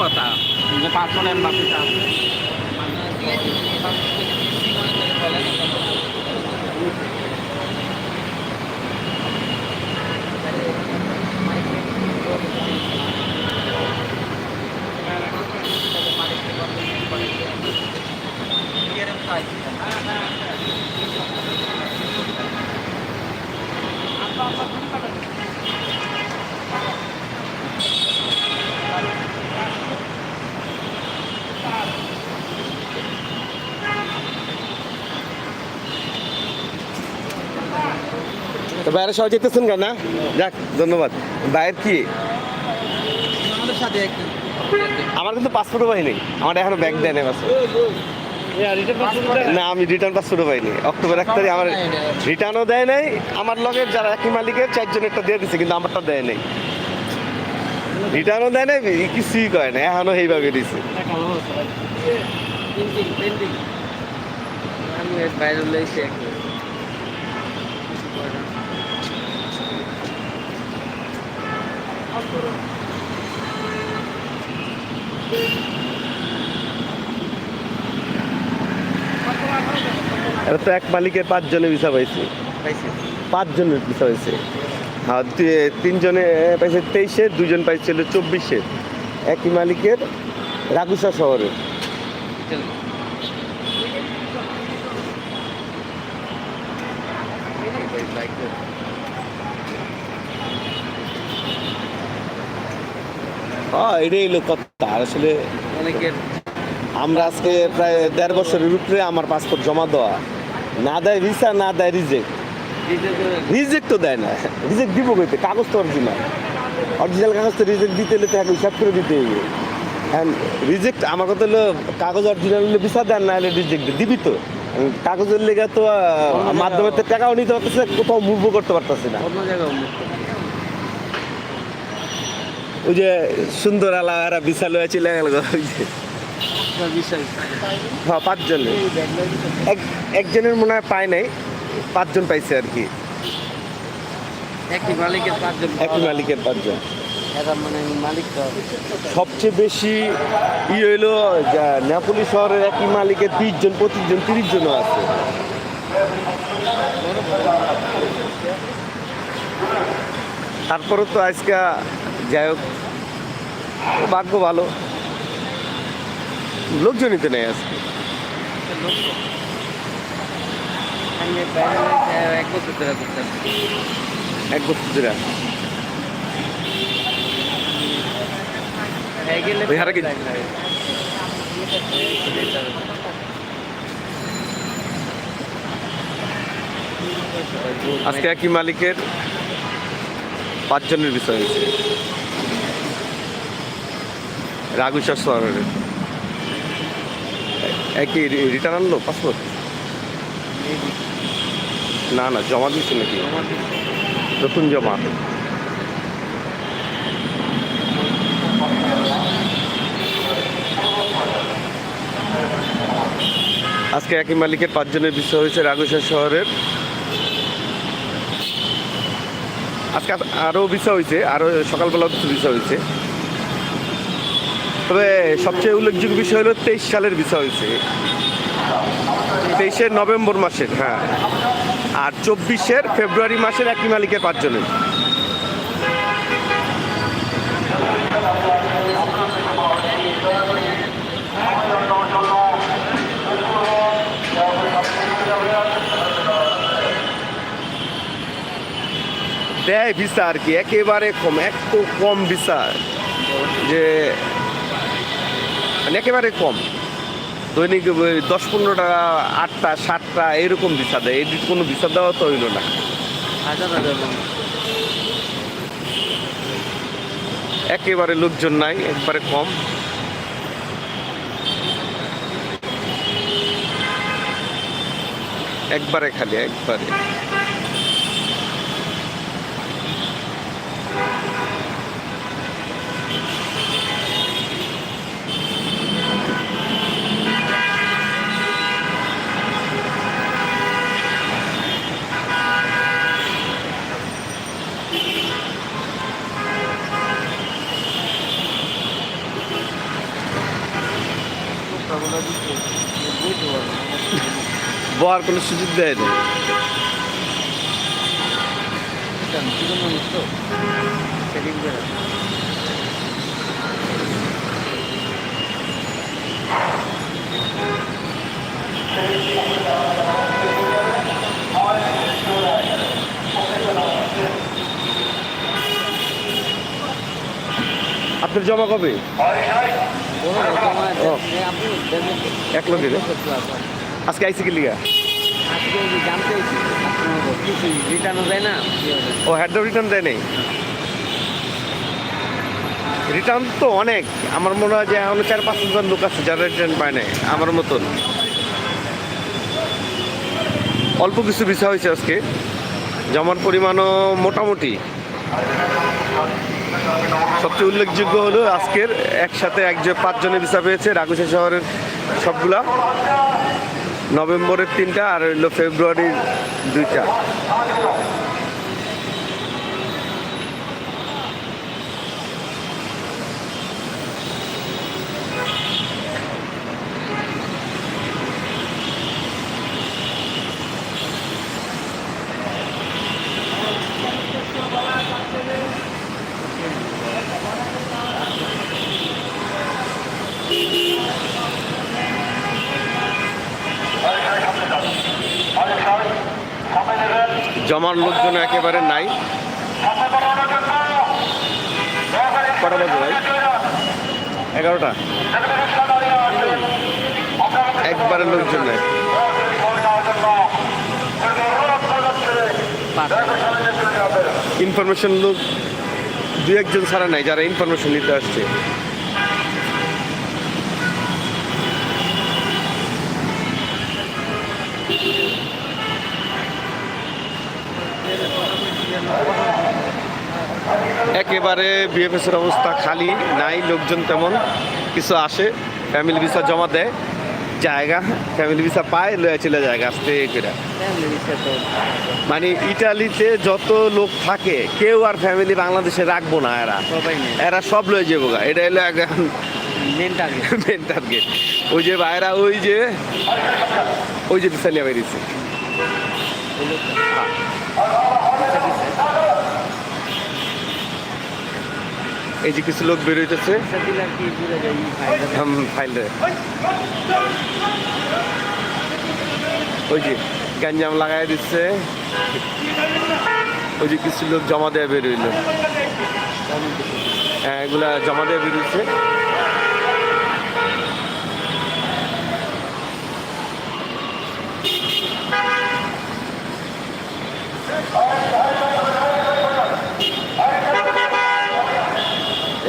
কথা। যে পাঁচজনের বাকিটা Thank চার তো বাইরে সবাই যেতেছেন কেন না? যাক ধন্যবাদ। বাইরের কি? আমাদের সাথে একই আমার কিন্তু পাসপোর্টও পাইনি। আমার এখনও ব্যাগ দেয় না? না আমি রিটার্ন পাসপোর্টও পাইনি। অক্টোবর এক তারিখ আমার রিটার্নও দেয় নাই। আমার লগের যারা একই মালিকের চারজন একটা দিয়ে দিছে কিন্তু আমারটা দেয় নাই। রিটার্নও দেয় নাই কিছুই করে না এখনও এইভাবে দিছে। পেন্টিং পেন্টিং আমি এর বাইরে লইছি একই এটা তো এক মালিকের পাঁচজনে ভিসা পাইছে। পাঁচজনের ভিসা পাইছে। আর তিনজনে পাইছে তেইশে দুজন পাইছিল চব্বিশে। একই মালিকের রাগুসা শহরে চল হ্যাঁ এটাই হলো কথা। আসলে অনেকের আমরা আজকে প্রায় দেড় বছরের উপরে আমার পাসপোর্ট জমা দেওয়া। না দেয় ভিসা না দেয় রিজেক্ট রিজেক্ট তো দেয়। না। রিজেক্ট দিব কইতে? কাগজ তো অরিজিনাল অরিজিনাল কাগজ তো রিজেক্ট দিতে হলে তো এখন হিসাব করে দিতে হবে হ্যাঁ রিজেক্ট আমার কথা হলো কাগজ অরিজিনাল হলে ভিসা দেন না হলে রিজেক্ট দিবি তো? কাগজের লেগে তো মাধ্যমে তো টাকাও নিতে পারতেছে কোথাও মুভ করতে পারতেছে না। অন্য জায়গায় উন্মুক্ত ওই যে সুন্দর আলা এরা যে বিষয় হ্যাঁ পাঁচজন। এক একজনের মনে হয় পায় নাই পাঁচজন পাইছে আর কি। একই মালিকের পাঁচজন। একই মালিকের পাঁচজন। এরা মানে সবচেয়ে বেশি ই হইল নেপালি শহরের একই মালিকের বিশ জন পঁচিশ জন তিরিশ জনও আছে। তারপরে তো আজকে যাই হোক ভাগ্য ভালো। লোকজনই তো নেই আজকে। আমি বাইরে লইছি, এক বছর ধরে করতেছি এক বছর ধরে হয়ে গেলে ওই হারা কি- time লাগে। আজকে একই মালিকের পাঁচজনের বিষয় হয়েছে। রাগুসা শহরের একই রিটার্ন আনলো পাসপোর্ট না না জমা দিচ্ছে নাকি? নতুন জমা। আজকে একই মালিকের পাঁচজনের বিষয় হয়েছে রাগুসা শহরের। আজকে আরও বিষয় হয়েছে আরও সকালবেলাও কিছু বিষয় হয়েছে। তবে সবচেয়ে উল্লেখযোগ্য বিষয় হলো তেইশ সালের বিষয় হয়েছে। তেইশের নভেম্বর মাসের হ্যাঁ। আর চব্বিশের ফেব্রুয়ারি মাসের একই মালিকের পাঁচজনের। দেয় ভিসা আর কি? একেবারে কম এত কম ভিসা যে মানে একেবারে কম। দৈনিক দশ পনেরোটা আটটা সাতটা এরকম ভিসা দেয়। এই কোনো ভিসা দেওয়া তো হইল না। একেবারে লোকজন নাই একবারে কম। একবারে খালি একবারে। বর কোনো সুযোগ দেয় না Thank you. আপনার জমা কবে? ও। এক লোকের আজকে আইসি কি লিগা? ও হেড রিটার্ন দেয় নেই? রিটার্ন তো অনেক। আমার মনে হয় যে এখন চার পাঁচ হাজার লোক আছে যারা রিটার্ন পায় নাই আমার মতন। অল্প কিছু বিষয় হয়েছে আজকে। জমার পরিমাণও মোটামুটি। সবচেয়ে উল্লেখযোগ্য হলো আজকের একসাথে একজন পাঁচজনের ভিসা পেয়েছে রাগুসা শহরের সবগুলা। নভেম্বরের তিনটা আর হইল ফেব্রুয়ারির দুইটা। জমার লোকজন একেবারে নাই। কটা বাজে ভাই? এগারোটা। একবারে লোকজন নাই। ইনফরমেশন লোক দু একজন ছাড়া নাই, যারা ইনফরমেশন নিতে আসছে। একেবারে বিএফএস এর অবস্থা খালি নাই লোকজন তেমন কিছু আসে ফ্যামিলি ভিসা জমা দেয় জায়গা ফ্যামিলি ভিসা পায় লয়ে চলে জায়গা আসতে করে। মানে ইটালিতে যত লোক থাকে কেউ আর ফ্যামিলি বাংলাদেশে রাখব না এরা। এরা সব লয়ে যাব গা। এটা হলো এখন মেন টার্গেট মেন টার্গেট ওই যে বাইরা ওই যে ওই যে বিশালিয়া বেরিয়েছে। এই যে কিছু লোক ফায়দা হুম, ফাইল ওই যে গ্যাঞ্জাম লাগাই দিচ্ছে। ওই যে কিছু লোক জমা দেয়া বেরোইলো হ্যাঁ এগুলা জমা দেওয়া দেয়া বেরোইছে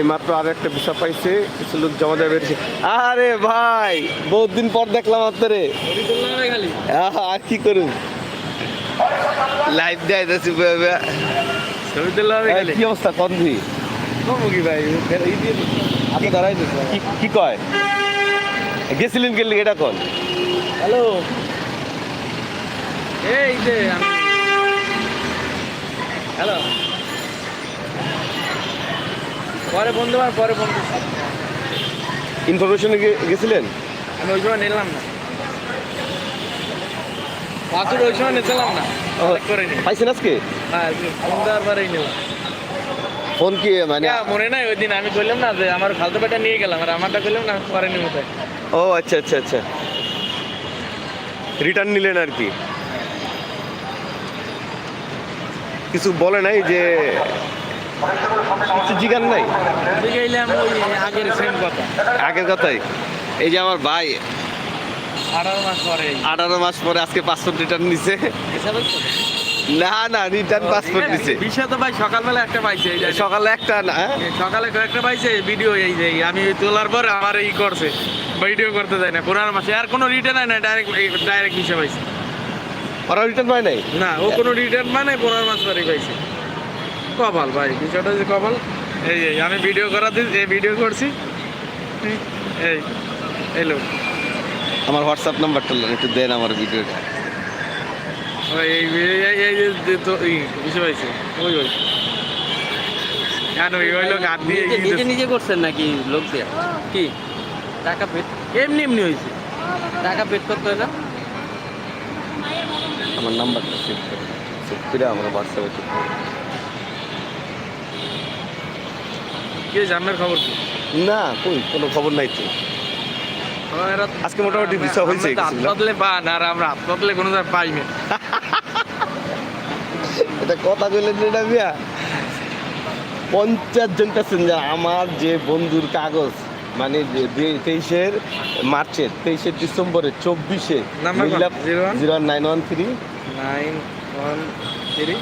এই মাত্র আর একটা বিষয় পাইছে কিছু লোক জমা দেওয়া বেরিয়েছে আরে ভাই বহুত দিন পর দেখলাম আপনারে। আর কি করুন? লাইভ দেয় যাচ্ছি কি অবস্থা কন্ধি কমু কি ভাই আপনি দাঁড়াই কি কি কয়? গেছিলেন গেলি এটা কল হ্যালো। এই যে হ্যালো। পরে বন্ধু আর পরে বন্ধু। ইনফরমেশনে গেছিলেন? আমি ওই সময় নিলাম না। পাঁচুর ওই সময় নিছিলাম না। পাইছেন আজকে? হ্যাঁ পরেই নিলাম ফোন কি মানে মনে নাই ওই দিন আমি বললাম না যে আমার খালতো পেটা নিয়ে গেলাম আর আমারটা করলাম না পরে নিব ও আচ্ছা আচ্ছা আচ্ছা। রিটার্ন নিলেন আর কি। কিছু বলে নাই যে জিগান নাই? আগের কথা। আগের কথাই। এই যে আমার ভাই আঠারো মাস পরে। আঠারো মাস পরে আজকে পাসপোর্ট রিটার্ন নিছে। না না রিটার্ন পাসপোর্ট তো ভাই সকালবেলা একটা পাইছে এই সকালে একটা না হ্যাঁ? সকালে কয়েকটা পাইছে ভিডিও এই যে আমি তোলার পর আমার এই করছে ভিডিও করতে যায় না পনেরো মাসে। আর কোনো রিটার্ন হয় না ডাইরেক্ট ডাইরেক্ট হিসাব পাইছে। ওরা রিটার্ন পায় নাই? না ও কোনো রিটার্ন মানে পনেরো মাস পরে পাইছে। কপাল ভাই বিষয়টা যে কপাল এই এই আমি ভিডিও করা দিই এই ভিডিও করছি। এই এই লোক। আমার হোয়াটসঅ্যাপ নাম্বারটা লোন একটু দেন আমার ভিডিওটা এই এই- তো ওই ওই। কেন ওই লোক হাত দিয়ে নিজে এই নিজে নিজে করছেন নাকি লোক দিয়ে? কি? টাকা পেট এমনি এমনি হয়েছে। টাকা পেট করতে হয় না? আমার নাম্বারটা সেভ করে সেভ করে আমার হোয়াটসঅ্যাপে চেক করো। কে জানার খবর কি? না কই? কোনো খবর নাই তো। আজকে মোটামুটি visa হয়েছে আমরা তো হাত পান আর আমরা হাত পাতলে কোনো জায়গায় পাই না। এটা কথা কইলেন না মিয়া? পঞ্চাশ জন প্যাসেঞ্জার আমার যে বন্ধুর কাগজ মানে তেইশের মার্চের তেইশে ডিসেম্বরের চব্বিশে? Zero nine one three nine one three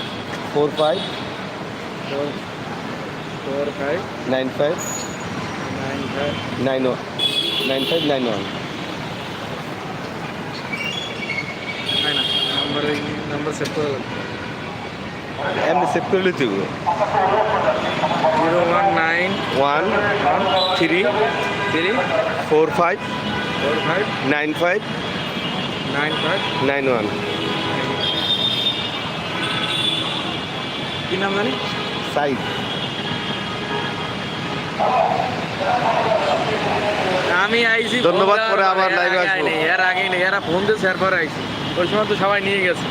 four five four four five nine five nine five nine one nine five nine one number save করে এমনি সেভ করে লইতে zero one nine one one three three four five four five nine five nine five nine one কি নাম জানি? Side আমি আইছি ধন্যবাদ, পরে আবার এর আগে আসব। এর আগে নেই এরা ফোন দিয়ে শেয়ার করে আইছি ওই সময় তো সবাই নিয়ে গেছে